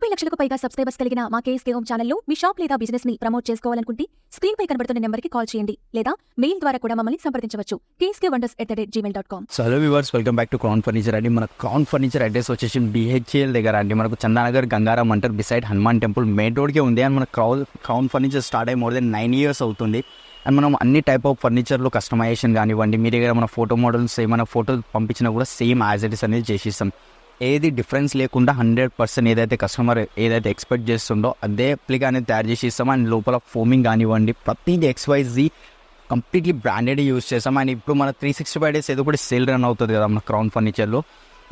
ముప్పై లక్షలకు పైగా సబ్స్క్రైబర్స్ కలిగిన మా కేఎస్కే హోమ్ ఛానల్లో మీ షాప్ లేదా బిజినెస్ని ప్రమోట్ చేసుకోవాలనుకుంటే స్క్రీన్ పై కనబడుతున్న నెంబర్కి కాల్ చేయండి లేదా మెయిల్ ద్వారా కూడా మమ్మల్ని సంప్రదించవచ్చు. KSK wonders at the rate Gmail dot com hello viewers welcome back to Crown furniture అండి మన క్రౌన్ ఫర్నిచర్ అడ్రస్ వచ్చేసి బిహెచ్ఎల్ దగ్గర అండి. మనకు చందానగర్ గంగారాం అంటారు. బిసైడ్ హనుమాన్ టెంపుల్ మెయిన్ రోడ్కే ఉంది. అండ్ మన క్రౌన్ క్రౌన్ ఫర్నిచర్ స్టార్ట్ అయ్యి మోర్ దెన్ నైన్ ఇయర్స్ అవుతుంది. అండ్ మనం అన్ని టైప్ ఆఫ్ ఫర్నిచర్లో కస్టమైజేషన్ కానివ్వండి. మీ దగ్గర మన ఫోటో మోడల్స్ ఏమైనా ఫోటోలు పంపించినా కూడా సేమ్ యాజ్ ఇట్ ఇస్ అనేది చేసిస్తాం. ఏది డిఫరెన్స్ లేకుండా హండ్రెడ్ పర్సెంట్ ఏదైతే కస్టమర్ ఏదైతే ఎక్స్పెక్ట్ చేస్తుండో అదే అప్లిక్ అనేది తయారు చేసి ఇస్తాం. అండ్ లోపల ఫోమింగ్ కానివ్వండి ప్రతిదీ ఎక్స్వైజీ కంప్లీట్లీ బ్రాండెడ్ యూస్ చేస్తాం. అండ్ ఇప్పుడు మన త్రీ సిక్స్టీ ఫైవ్ డేస్ ఏదో కూడా సేల్ రన్ అవుతుంది కదా మన క్రౌన్ ఫర్నిచర్లో.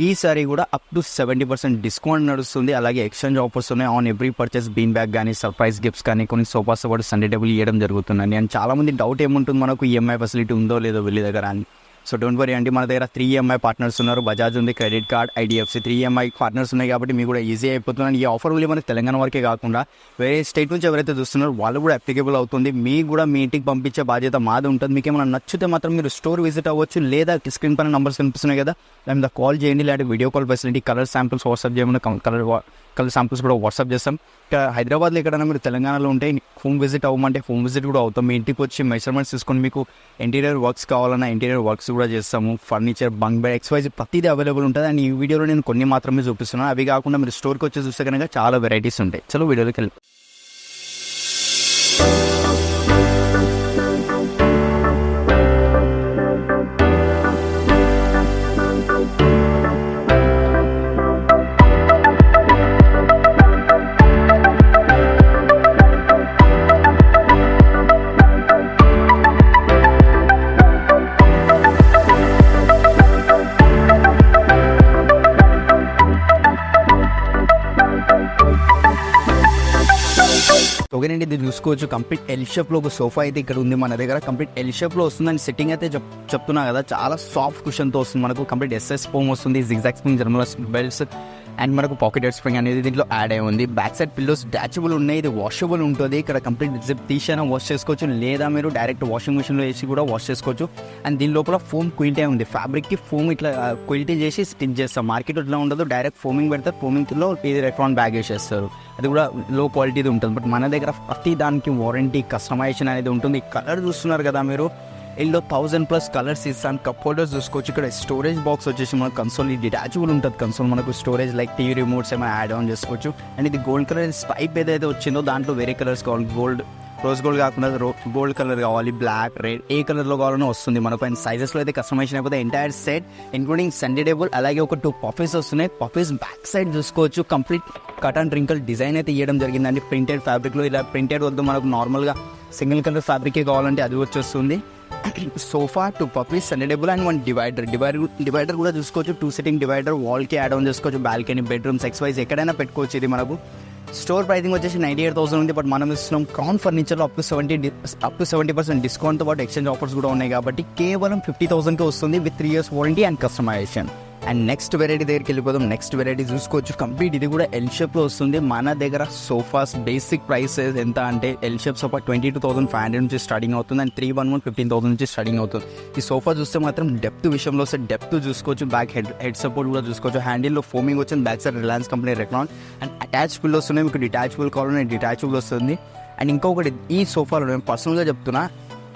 ఈసారి కూడా up to seventy percent discount నడుస్తుంది. అలాగే ఎక్స్చేంజ్ ఆఫర్స్ ఉన్నాయి. On every purchase bean bag కానీ సర్ప్రైజ్ గిఫ్ట్స్ కానీ కొన్ని సోఫాస్ కూడా సండే టేబుల్ ఇవ్వడం జరుగుతుందండి. అండ్ చాలామంది డౌట్ ఏముంటుంది? మనకు ఈఎంఐ ఫెసిలిటీ ఉందో లేదో వెళ్ళి దగ్గర అని. సో డోంట్ వరీ అండి మన దగ్గర త్రీ ఎంఐ పార్ట్నర్స్ ఉన్నారు. బజాజ్ ఉంది credit card IDFC three EMI partners ఉన్నాయి కాబట్టి మీకు కూడా ఈజీ అయిపోతుంది. ఈ ఆఫర్ ఓన్లీ మనకి తెలంగాణ వరకే కాకుండా వేరే స్టేట్ నుంచి ఎవరైతే చూస్తున్నారో వాళ్ళు కూడా అప్లికేబుల్ అవుతుంది. మీకు కూడా మీ ఇంటికి పంపించే బాధ్యత మాది ఉంటుంది. మీకు ఏమైనా నచ్చితే మాత్రం మీరు స్టోర్ విజిట్ అవ్వచ్చు లేదా స్క్రీన్ పైన నంబర్స్ కనిపిస్తున్నాయి కదా దాని మీద కాల్ చేయండి లేదా video call facility colour samples WhatsApp చేయమని కలర్ కలర్ శాంపుల్స్ కూడా వాట్సాప్ చేస్తాం. ఇంకా హైదరాబాద్లో ఎక్కడైనా మీరు తెలంగాణలో ఉంటే హోమ్ విజిట్ అవ్వమంటే హోమ్ విజిట్ కూడా అవుతాం. మీ ఇంటికి వచ్చి మెజర్మెంట్స్ తీసుకొని మీకు ఇంటీరియర్ వర్క్స్ కావాలన్నా ఇంటీరియర్ వర్క్స్ కూడా చేస్తాము. ఫర్నిచర్ బంక్ బెడ్ ఎక్స్వైజ్ ప్రతిదీ అవైలబుల్ ఉంటుంది. అండ్ ఈ వీడియోలో నేను కొన్ని మాత్రమే చూపిస్తున్నాను. అవి కాకుండా మీరు స్టోర్కి వచ్చి చూస్తే కనుక చాలా వెరైటీస్ ఉంటాయి. చలో వీడియోలోకి వెళ్ళి చూసుకోవచ్చు. కంప్లీట్ ఎల్ షేప్లో ఒక సోఫా అయితే ఇక్కడ ఉంది మన దగ్గర. కంప్లీట్ ఎల్ షేప్లో వస్తుందని సెట్టింగ్ అయితే చెప్ చెప్తున్నా కదా. చాలా సాఫ్ట్ కుషన్తో వస్తుంది మనకు. కంప్లీట్ ఎస్ఎస్ ఫోమ్ వస్తుంది. జిగ్జాక్ స్ప్రింగ్ జర్మల్ బెల్ట్స్ అండ్ మనకు పాకెట్ ఎయిర్ స్ప్రింగ్ అనేది దీంట్లో యాడ్ అయి ఉంది. బ్యాక్ సైడ్ పిల్లోస్ డాచబుల్ ఉన్నాయి. ఇది వాషబుల్ ఉంటుంది. ఇక్కడ కంప్లీట్ జిప్ తీసైనా వాష్ చేసుకోవచ్చు. లేదా మీరు డైరెక్ట్ వాషింగ్ మిషన్లో వేసి కూడా వాష్ చేసుకోవచ్చు. అండ్ దీని లోపల ఫోమ్ క్విల్టీ ఉంది. ఫ్యాబ్రిక్కి ఫోమ్ ఇట్లా క్విల్టీ చేసి స్టిచ్ చేస్తాం మార్కెట్ ఇట్లా ఉండదు. డైరెక్ట్ ఫోమింగ్ పెడతారు. ఫోమింగ్లో ఇది ఎలక్ట్రాన్ బ్యాగ్ వేసేస్తారు. అది కూడా లో క్వాలిటీది ఉంటుంది. బట్ మన దగ్గర ప్రతి దానికి వారంటీ కస్టమైజేషన్ అనేది ఉంటుంది. కలర్ చూస్తున్నారు కదా మీరు. ఇందులో థౌజండ్ ప్లస్ కలర్స్ ఇస్తాను కప్ హోల్డర్స్ చూసుకోవచ్చు. ఇక్కడ స్టోరేజ్ బాక్స్ వచ్చేసి మనకు కన్సోల్ డిటాచబుల్ ఉంటుంది. కన్సోల్ మనకు స్టోరేజ్ లైక్ టీవీ రిమోట్స్ ఏమైనా యాడ్ ఆన్ చేసుకోవచ్చు. అండ్ ఇది గోల్డ్ కలర్ స్పైప్ ఏదైతే వచ్చిందో దాంట్లో వేరే కలర్స్ కావాలి. గోల్డ్ రోజ్ గోల్డ్ కాకుండా రో గోల్డ్ కలర్ కావాలి బ్లాక్ రెడ్ ఏ కలర్లో కావాలనో వస్తుంది. మనకు అండ్ సైజెస్లో అయితే కస్టమైజేషన్ అయిపోతే entire set including centre table అలాగే ఒక టూ పఫీస్ వస్తున్నాయి. పఫీస్ బ్యాక్ సైడ్ చూసుకోవచ్చు. Complete cut and wrinkle design అయితే ఇవ్వడం జరిగిందండి. ప్రింటెడ్ ఫ్యాబ్రిక్లో ఇలా ప్రింటెడ్ వద్దు. మనకు నార్మల్గా సింగిల్ కలర్ ఫ్యాబ్రికే కావాలంటే అది వచ్చేస్తుంది. Sofa two puffies centre table and one divider. Divider divider కూడా చూసుకోవచ్చు. టూ సిట్టింగ్ డివైడర్ వాల్కి యాడ్ ఆన్ చేసుకోవచ్చు. బాల్కనీ బెడ్రూమ్స్ ఎక్స్వైజ్ ఎక్కడైనా పెట్టుకోవచ్చు ఇది మనకు. స్టోర్ ప్రైసింగ్ వచ్చేసి నైంటీ ఎయిట్ థౌసండ్ ఉంది బట్ మనం ఇస్తున్నాం crown ఫర్నిచర్లో up to seventy up to seventy percent డిస్కౌంట్తో పాటు ఎక్స్చేంజ్ ఆఫర్స్ కూడా ఉన్నాయి కాబట్టి కేవలం ఫిఫ్టీ థౌసండ్కి వస్తుంది with three years warranty and customisation and next variety దగ్గరికి వెళ్ళిపోదాం. నెక్స్ట్ వెరైటీ చూసుకోవచ్చు. కంప్లీట్ ఇది కూడా ఎల్ షేప్లో వస్తుంది. మన దగ్గర సోఫాస్ బేసిక్ ప్రైసెస్ ఎంత అంటే L shape sofa twenty two thousand five hundred నుంచి స్టార్టింగ్ అవుతుంది. And three one one fifteen thousand నుంచి స్టార్టింగ్ అవుతుంది. ఈ సోఫా చూస్తే మాత్రం డెప్త్ విషయంలో వస్తే డెప్త్ చూసుకోవచ్చు. బ్యాక్ హెడ్ హెడ్ సపోర్ట్ కూడా చూసుకోవచ్చు. హ్యాండిల్లో ఫోమింగ్ వచ్చింది. Back side Reliance company Recron and attach పిల్ వస్తున్నాయి. మీకు డిటాచబుల్ కావాలంటే డిటాచబుల్ వస్తుంది. అండ్ ఇంకొకటి ఈ సోఫాలో నేను పర్సనల్గా చెప్తున్నా.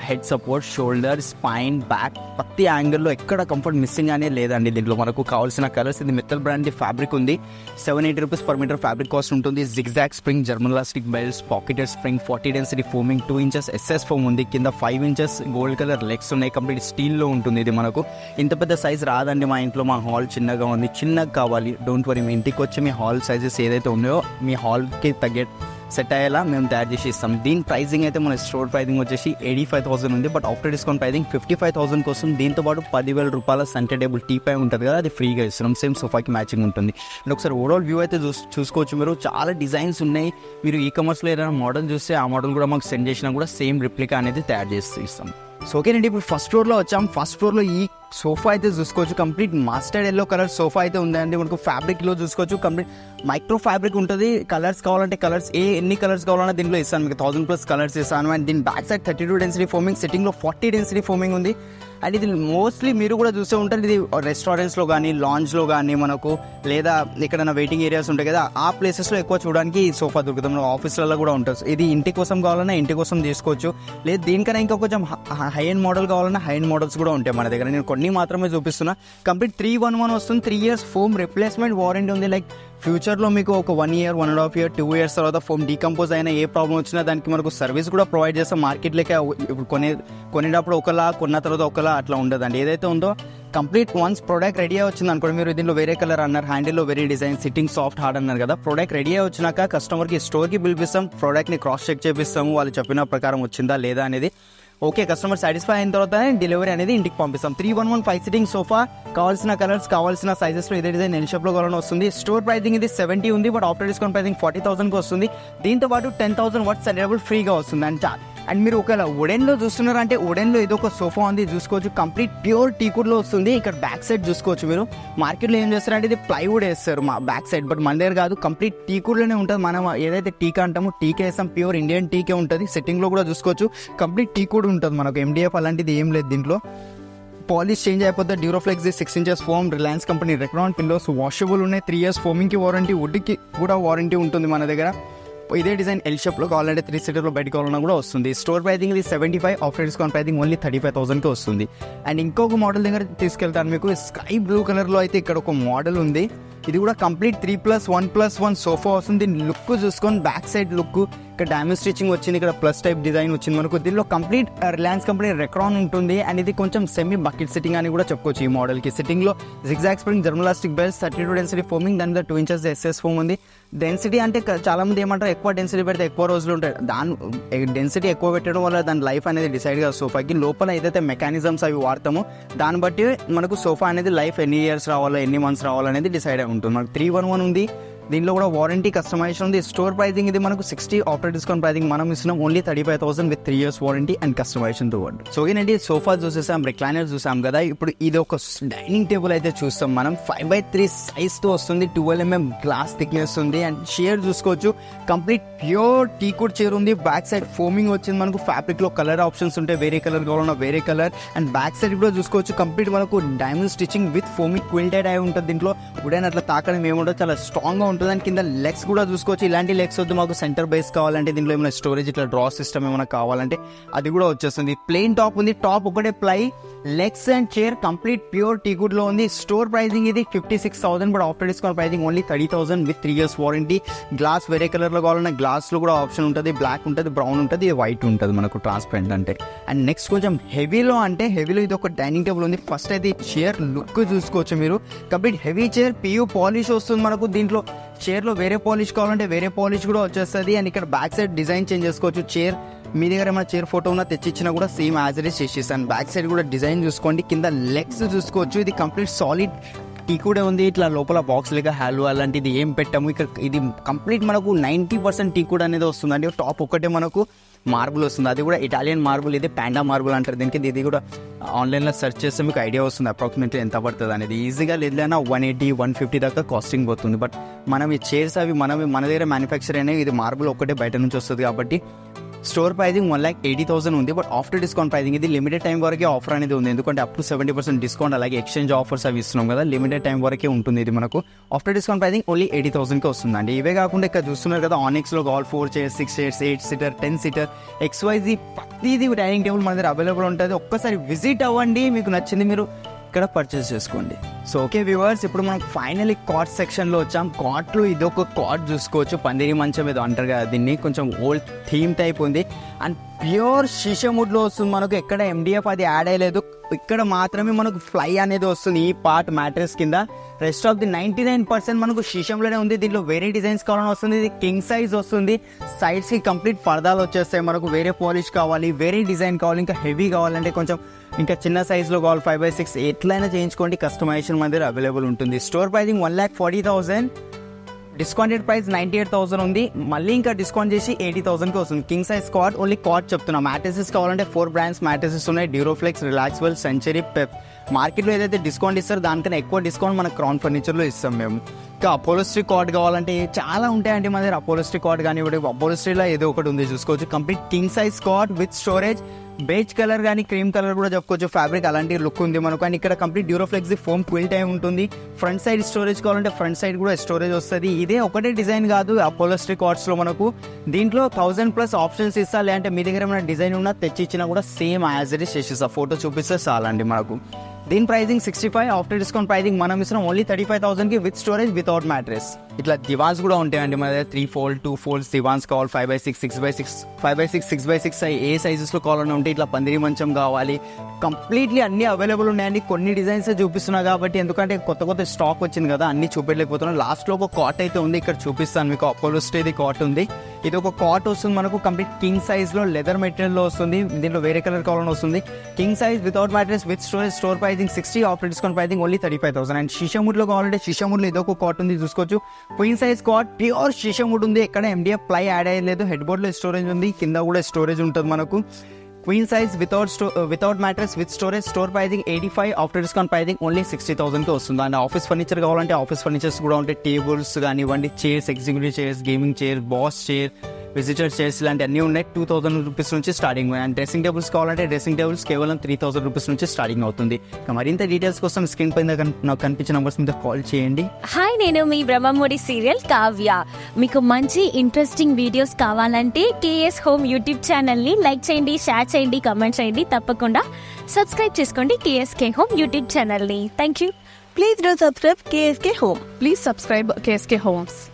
Head support shoulder spine back ప్రతి యాంగిల్లో ఎక్కడ కంఫర్ట్ మిస్సింగ్ అనే లేదండి దీంట్లో. మనకు కావాల్సిన కలర్స్ ఇది మిత్తల్ బ్రాండ్ ఫ్యాబ్రిక్ ఉంది. Seven eighty rupees per metre fabric cost ఉంటుంది. Zigzag spring German elastic belts pocketed spring forty density foaming two inches SS foam ఉంది. కింద five inches gold colour legs ఉన్నాయి. కంప్లీట్ స్టీల్లో ఉంటుంది ఇది మనకు. ఇంత పెద్ద సైజ్ రాదండి మా ఇంట్లో. మా హాల్ చిన్నగా ఉంది. చిన్నగా కావాలి. డోంట్ వరీ మీ ఇంటికి వచ్చి మీ హాల్ సైజెస్ ఏదైతే ఉన్నాయో మీ హాల్కి తగ్గట్టు సెట్ అయ్యేలా మేము తయారు చేసి ఇస్తాం దీని ప్రైసింగ్ అయితే మన స్టోర్ ప్రైజింగ్ వచ్చేసి ఎయిటీ ఫైవ్ థౌసండ్ ఉంది. But after discount pricing fifty five thousand కోసం దీంతో పాటు పదివేల రూపాయల సెంటర్ టేబుల్ టీ పై ఉంటుంది కదా అది ఫ్రీగా ఇస్తున్నాం. సేమ్ సోఫాకి మ్యాచింగ్ ఉంటుంది. అండ్ ఒకసారి ఓవరాల్ వ్యూ అయితే చూసుకోవచ్చు మీరు. చాలా డిజైన్స్ ఉన్నాయి. మీరు ఈ కమర్స్లో ఏదైనా మోడల్ చూస్తే ఆ మోడల్ కూడా మాకు సెండ్ చేసినా కూడా సేమ్ రిప్లికా అనేది తయారు చేసి ఇస్తాం. సో ఓకేనండి ఇప్పుడు ఫస్ట్ ఫ్లోర్లో వచ్చాం. ఫస్ట్ ఫ్లోర్లో ఈ సోఫా అయితే చూసుకోవచ్చు. Complete mustard yellow colour sofa అయితే ఉందండి. మనకు ఫ్యాబ్రిక్లో చూసుకోవచ్చు. కంప్లీట్ మైక్రో ఫ్యాబ్రిక్ ఉంటుంది. కలర్స్ కావాలంటే కలర్స్ ఏ ఎన్ని కలర్స్ కావాలన్నా దీంట్లో ఇస్తాను మీకు. థౌసండ్ ప్లస్ కలర్స్ ఇస్తాను. అండ్ దీని back side thirty two density foaming సిట్టింగ్లో forty density foaming ఉంది. అండ్ ఇది మోస్ట్లీ మీరు కూడా చూసే ఉంటారు. ఇది రెస్టారెంట్స్లో కానీ లాంజ్లో కానీ మనకు లేదా ఎక్కడైనా వెయిటింగ్ ఏరియాస్ ఉంటాయి కదా ఆ ప్లేసెస్లో ఎక్కువ చూడడానికి ఈ సోఫా దొరుకుతాం మన ఆఫీస్లలో కూడా ఉంటుంది ఇది ఇంటి కోసం కావాలన్నా ఇంటి కోసం తీసుకోవచ్చు. లేదు దీనికన్నా ఇంకా కొంచెం హై అండ్ మోడల్ కావాలన్నా హై అండ్ మోడల్స్ కూడా ఉంటాయి మన దగ్గర. నేను కొన్ని మాత్రమే చూపిస్తున్నా. కంప్లీట్ త్రీ వన్ వన్ వస్తుంది. Three years foam replacement warranty ఉంది. లైక్ ఫ్యూచర్లో మీకు ఒక one year one and half year two years తర్వాత ఫోమ్ డీకంపోజ్ అయినా ఏ ప్రాబ్లం వచ్చినా దానికి మనకు సర్వీస్ కూడా ప్రొవైడ్ చేస్తాం మార్కెట్లోకి ఇప్పుడు కొనే కొనేటప్పుడు ఒకలా కొన్న తర్వాత ఒకలా అట్లా ఉండదండి. ఏదైతే ఉందో కంప్లీట్ వన్స్ ప్రోడక్ట్ రెడీ అయ్యి వచ్చింది అనుకోండి మీరు దీనిలో వేరే కలర్ అన్నారు హ్యాండిల్లో వేరే డిజైన్ సిట్టింగ్ సాఫ్ట్ హార్డ్ అన్నారు కదా ప్రోడక్ట్ రెడీ అయ్యి వచ్చినాక కస్టమర్కి స్టోర్కి పిలిపిస్తాం ప్రోడక్ట్ని క్రాస్ చెక్ చేపిస్తాము వాళ్ళు చెప్పిన ప్రకారం వచ్చిందా లేదా అనేది ఓకే కస్టమర్ సాటిస్ఫై అయిన తర్వాత డెలివరీ అనేది ఇంటికి పంపిస్తాం. Three one one five sitting sofa కావాల్సిన కలర్స్ కావాల్సిన సైజెస్లో ఏదైతే డిజైన్ ఎల్ షాప్లో కావాలని వస్తుంది. స్టోర్ ప్రైసింగ్ ఇది సెవెంటీ ఉంది but after discount pricing forty థౌసండ్కి వస్తుంది. దీంతో పాటు టెన్ థౌసండ్ వాట్స్ అవైలబుల్ ఫ్రీగా వస్తుంది. అండ్ అండ్ మీరు ఒకవేళ వుడెన్లో చూస్తున్నారంటే ఉడెన్లో ఏదో ఒక సోఫా ఉంది చూసుకోవచ్చు. కంప్లీట్ ప్యూర్ టీకుడ్లో వస్తుంది. ఇక్కడ బ్యాక్ సైడ్ చూసుకోవచ్చు మీరు. మార్కెట్లో ఏం చేస్తారంటే ఇది ప్లైవుడ్ వేస్తారు మా బ్యాక్ సైడ్ బట్ మన దగ్గర కాదు. కంప్లీట్ టీకుడ్లోనే ఉంటుంది. మనం ఏదైతే టీకా అంటామో టీకే వేస్తాం. ప్యూర్ ఇండియన్ టీకే ఉంటుంది. సెట్టింగ్లో కూడా చూసుకోవచ్చు. కంప్లీట్ టీకుడ్ ఉంటుంది మనకు. ఎండిఎఫ్ అలాంటిది ఏం లేదు దీంట్లో. పాలిష్ చేంజ్ అయిపోతే Duroflex six inches foam Reliance company Recron pillows washable ఉన్నాయి. త్రీ ఇయర్స్ ఫోమింగ్కి వారంటీ వుడ్కి కూడా వారంటీ ఉంటుంది మన దగ్గర. ఇదే డిజైన్ ఎల్ షేప్లో కావాలంటే త్రీ సీటర్లో బయట కావాలన్నా కూడా వస్తుంది. స్టోర్ ప్రైసింగ్ ఇది seventy five offer discount pricing only thirty five థౌసండ్కి వస్తుంది. అండ్ ఇంకొక మోడల్ దగ్గర తీసుకెళ్తాను మీకు స్కై బ్లూ కలర్లో అయితే ఇక్కడ ఒక మోడల్ ఉంది. ఇది కూడా complete three plus one plus one sofa వస్తుంది. దీని లుక్ చూసుకొని బ్యాక్ సైడ్ లుక్ ఇక్కడ డ్యామేజ్ స్టిచ్చింగ్ వచ్చింది ఇక్కడ ప్లస్ టైప్ డిజైన్ వచ్చింది మనకు. దీనిలో కంప్లీట్ రిలయన్స్ కంపెనీ రెక్రాన్ ఉంటుంది. అండ్ ఇది కొంచెం సెమీ బకెట్ సిట్టింగ్ అని కూడా చెప్పుకోవచ్చు ఈ మోడల్కి సిట్టింగ్లో zigzag spring German elastic belts thirty two density foaming దాని మీద టూ ఇంచెస్ ఎస్ఎస్ ఫోమ్ ఉంది. డెన్సిటీ అంటే చాలా మంది ఏమంటారు ఎక్కువ డెన్సిటీ పెడితే ఎక్కువ రోజులు ఉంటాయి. దాని డెన్సిటీ ఎక్కువ పెట్టడం వల్ల దాని లైఫ్ అనేది డిసైడ్ కాదు. సోఫాకి లోపల ఏదైతే మెకానిజమ్స్ అవి వాడతామో దాన్ని బట్టి మనకు సోఫా అనేది లైఫ్ ఎన్ని ఇయర్స్ రావాలో ఎన్ని మంత్స్ రావాలో అనేది డిసైడ్ అయి ఉంటుంది. మనకు త్రీ వన్ వన్ ఉంది. దీనిలో కూడా వారంటీ కస్టమైజేషన్ ఉంది. స్టోర్ ప్రైసింగ్ ఇది మనకు సిక్స్టీ ఆఫ్టర్ డిస్కౌంట్ ప్రైసింగ్ మనం ఇస్తున్నాం. Only thirty five thousand with three years warranty and కస్టమైజేషన్తో word so ఏంటంటే సోఫా చూసేసాం రిక్లైనర్ చూసాం కదా. ఇప్పుడు ఇది ఒక డైనింగ్ టేబుల్ అయితే చూస్తాం మనం. ఫైవ్ బై త్రీ సైజ్తో వస్తుంది. ట్వెల్వ్ ఎంఎం గ్లాస్ థిక్నెస్ ఉంది. అండ్ చైర్ చూసుకోవచ్చు. కంప్లీట్ ప్యూర్ టీ కూడా చైర్ ఉంది. బ్యాక్ సైడ్ ఫోమింగ్ వచ్చింది మనకు. ఫ్యాబ్రిక్లో కలర్ ఆప్షన్స్ ఉంటాయి వేరే కలర్ కావాలన్నా వేరే కలర్ అండ్ బ్యాక్ సైడ్ కూడా చూసుకోవచ్చు. కంప్లీట్ మనకు diamond stitching with foaming quilted అయి ఉంటుంది. దీంట్లో ఉడైన అట్లా తాకడం ఏముంటుంది చాలా స్ట్రాంగ్గా ఉంటుంది కింద లెగ్స్ కూడా చూసుకోవచ్చు. ఇలాంటి లెగ్స్ వద్దు మాకు సెంటర్ బేస్ కావాలంటే దీంట్లో ఏమైనా స్టోరేజ్ ఇట్లా డ్రా సిస్టమ్ ఏమైనా కావాలంటే అది కూడా వచ్చేస్తుంది. ప్లెయిన్ టాప్ ఉంది. టాప్ ఒకటే ply legs and chair complete pure టీగుడ్లో ఉంది. స్టోర్ ప్రైసింగ్ ఇది fifty six thousand but after discount pricing only thirty thousand with three years warranty glass వేరే కలర్లో కావాలన్నా గ్లాస్లో కూడా ఆప్షన్ ఉంటుంది. బ్లాక్ ఉంటుంది బ్రౌన్ ఉంటుంది వైట్ ఉంటుంది మనకు ట్రాన్స్పరెంట్ అంటే. అండ్ నెక్స్ట్ కొంచెం హెవీలో అంటే హెవీలో ఇది ఒక డైనింగ్ టేబుల్ ఉంది. ఫస్ట్ అయితే చైర్ లుక్ చూసుకోవచ్చు మీరు. Complete heavy chair PU polish వస్తుంది మనకు దీంట్లో. చైర్లో వేరే పాలిష్ కావాలంటే వేరే పాలిష్ కూడా వచ్చేస్తుంది. అండ్ ఇక్కడ బ్యాక్ సైడ్ డిజైన్ చేంజ్ చేసుకోవచ్చు. చైర్ మీ దగ్గర ఏమైనా చైర్ ఫోటో ఉన్నా తెచ్చిచ్చినా కూడా సేమ్ యాజ్ ఇట్ చేసేసాను బ్యాక్ సైడ్ కూడా డిజైన్ చూసుకోండి. కింద లెగ్స్ చూసుకోవచ్చు. ఇది కంప్లీట్ సాలిడ్ టీ కూడా ఉంది. ఇట్లా లోపల బాక్స్ లేక అలాంటిది ఏం పెట్టాము. ఇక్కడ ఇది కంప్లీట్ మనకు నైంటీ పర్సెంట్ టీ కూడా అనేది వస్తుంది అంటే టాప్ ఒకటే మనకు మార్బుల్ వస్తుంది. అది కూడా ఇటాలియన్ మార్బుల్ ఇది పాండా మార్బుల్ అంటారు. దీనికి ఇది కూడా ఆన్లైన్లో సెర్చ్ చేస్తే మీకు ఐడియా వస్తుంది అప్రాక్సిమేట్లీ ఎంత పడుతుంది అనేది. ఈజీగా లేదైనా వన్ ఎయిటీ వన్ ఫిఫ్టీ దాకా కాస్టింగ్ పోతుంది. బట్ మనం ఈ చైర్స్ అవి మనం మన దగ్గర మ్యానుఫ్యాక్చర్ అయినాయి ఇది మార్బుల్ ఒక్కటే బయట నుంచి వస్తుంది కాబట్టి store pricing one lakh eighty thousand ఉంది బట్ ఆఫ్టర్ డిస్కౌంట్ ప్రైజింగ్ ఇది లిమిటెడ్ టైం వరకే ఆఫర్ అనేది ఉంది. ఎందుకంటే up to seventy percent discount అలాగే ఎక్స్చేంజ్ ఆఫర్స్ అవి ఇస్తున్నాం కదా లిమిటెడ్ టైం వరకే ఉంటుంది ఇది మనకు. After discount pricing only eighty థౌసండ్కి వస్తుందండి. ఇవే కాకుండా ఇక్కడ చూస్తున్నారు కదా ఆనిక్స్లో all four chairs six chairs eight seater ten seater XYZ ప్రతిదీ డైనింగ్ టేబుల్ మన దగ్గర అవైలబుల్ ఉంటుంది. ఒక్కసారి విజిట్ అవ్వండి మీకు నచ్చింది మీరు ఇక్కడ పర్చేస్ చేసుకోండి. సో ఓకే వ్యూవర్స్ ఇప్పుడు మనం ఫైనల్లీ కాట్ సెక్షన్లో వచ్చాం. కాట్లో ఇది ఒక కాట్ చూసుకోవచ్చు. పందిరి మంచం ఏదో అంటారు కదా దీన్ని కొంచెం ఓల్డ్ థీమ్ టైప్ ఉంది. అండ్ ప్యూర్ షిషముడ్లో వస్తుంది మనకు. ఎక్కడ ఎండిఎఫ్ అది యాడ్ అయ్యలేదు. ఇక్కడ మాత్రమే మనకు ఫ్లై అనేది వస్తుంది. ఈ పార్ట్ మ్యాట్రెస్ కింద. Rest of the ninety nine percent మనకు షీషంలోనే ఉంది. దీంట్లో వేరే డిజైన్స్ కావాలని వస్తుంది. ఇది కింగ్ సైజ్ వస్తుంది. సైడ్స్కి కంప్లీట్ పర్దాలు వచ్చేస్తాయి. మనకు వేరే పాలిష్ కావాలి వేరే డిజైన్ కావాలి ఇంకా హెవీ కావాలంటే కొంచెం ఇంకా చిన్న సైజులో కావాలి ఫైవ్ బై సిక్స్ ఎట్లయినా చేయించుకోండి. కస్టమైజేషన్ మన దగ్గర అవైలబుల్ ఉంటుంది. Store pricing one lakh forty thousand. Discounted price ninety eight thousand ఉంది. మళ్ళీ ఇంకా డిస్కౌంట్ చేసి ఎయిటీ థౌసండ్కి వస్తుంది king size cot only cot చెప్తున్నా. మ్యాట్రసెస్ కావాలంటే ఫోర్ బ్రాండ్స్ మ్యాట్రసెస్ ఉన్నాయి. డ్యూరోఫ్లెక్స్ రిలాక్స్వెల్ సెంచరీ పెప్ మార్కెట్లో ఏదైతే డిస్కౌంట్ ఇస్తారో దానికన్నా ఎక్కువ డిస్కౌంట్ మన క్రౌన్ ఫర్నిచర్లో ఇస్తాం మేము. ఇంకా అపోలోస్ట్రీ కార్డ్ కావాలంటే చాలా ఉంటాయండి మన దగ్గర. అపోలోస్ట్రీ కార్డ్ కానివ్వండి అపోలోస్ట్రీలో ఏదో ఒకటి ఉంది. చూసుకోవచ్చు. Complete king size cot with storage beige colour కానీ క్రీమ్ కలర్ కూడా చెప్పుకోవచ్చు. ఫ్యాబ్రిక్ అలాంటి లుక్ ఉంది మనకు. అండ్ ఇక్కడ కంప్లీట్ డ్యూరోఫ్లెక్స్ ఫోమ్ క్విల్ట్ అయి ఉంటుంది. ఫ్రంట్ సైడ్ స్టోరేజ్ కావాలంటే ఫ్రంట్ సైడ్ కూడా స్టోరేజ్ వస్తుంది. ఇదే ఒకటే డిజైన్ కాదు అపోలోస్ట్రీ కార్డ్స్లో మనకు. దీంట్లో థౌసండ్ ప్లస్ ఆప్షన్స్ ఇస్తా. లేదంటే మీ దగ్గర ఏమైనా డిజైన్ ఉన్నా తెచ్చి ఇచ్చినా కూడా సేమ్ యాజ్ ఇట్ ఇస్. చేసేస్తా ఫోటో చూపిస్తే చాలండి మనకు. దీని pricing sixty five after discount pricing మనం ఇస్తున్నాం. ఓన్లీ థర్టీ ఫైవ్ థౌసండ్కి విత్ స్టోరేజ్ వితౌట్ మ్యాట్రెస్ ఇట్లా దివాన్స్ కూడా ఉంటాయండి మన దగ్గర. Three fold two folds divans కావాలి five by six six by six five by six six by six ఏ సైజెస్లో కావాలని ఉంటే ఇట్లా పందిరి మంచం కావాలి. కంప్లీట్లీ అన్ని అవైలబుల్ ఉన్నాయండి. కొన్ని డిజైన్స్ చూపిస్తున్నా కాబట్టి ఎందుకంటే కొత్త కొత్త స్టాక్ వచ్చింది కదా అన్ని చూపెట్టలేకపోతున్నాం. లాస్ట్లో ఒక కాట్ అయితే ఉంది. ఇక్కడ చూపిస్తాను మీకు. అపోలో స్టేది కాట్ ఉంది. ఇది ఒక కాట్ వస్తుంది మనకు కంప్లీట్ కింగ్ సైజ్లో లెదర్ మెటీరియల్లో వస్తుంది. దీంట్లో వేరే కలర్ కావాలని వస్తుంది. King size without mattress with storage store pricing sixty of discount pricing only thirty five thousand and షిషముడ్లో కావాలంటే షిషముడ్లో ఇది ఒక కాట్ ఉంది చూసుకోవచ్చు. Queen size cot pure sheesham wood ఉంది. ఎక్కడ ఎండిఎఫ్ ప్లై యాడ్ అయ్యలేదు. హెడ్ బోర్డ్లో స్టోరేజ్ ఉంది కింద కూడా స్టోరేజ్ ఉంటుంది మనకు. క్వీన్ సైజ్ వితౌట్ స్టో without mattress with storage store pricing eighty five after discount pricing only sixty థౌసండ్కి వస్తుంది. అండ్ ఆఫీస్ ఫర్నిచర్ కావాలంటే ఆఫీస్ ఫర్నిచర్స్ కూడా ఉంటాయి. టేబుల్స్ కానివ్వండి chairs executive chairs gaming chair boss chair visitor chairs ఇలాంటి అన్నీ ఉన్నాయి. Two thousand rupees నుంచి starting and dressing tables కావాలంటే డ్రెస్సింగ్ టేబుల్స్ కేవలం త్రీ థౌసండ్ రూపీస్ నుంచి స్టార్టింగ్ అవుతుంది. ఇక మరింత డీటెయిల్స్ కోసం స్క్రీన్ పైన నాకు కనిపించిన నెంబర్స్ మీద కాల్ చేయండి. హాయ్ నేను మీ బ్రహ్మముడి సీరియల్ కావ్య. మీకు మంచి ఇంట్రెస్టింగ్ వీడియోస్ కావాలంటే కేఎస్ హోమ్ యూట్యూబ్ ఛానల్ని లైక్ చేయండి షేర్ చేయండి కమెంట్ చేయండి. తప్పకుండా సబ్స్క్రైబ్ చేసుకోండి కేఎస్కే హోమ్ యూట్యూబ్ ఛానల్ని thank you Please do subscribe KSK Home. Please subscribe KSK Homes.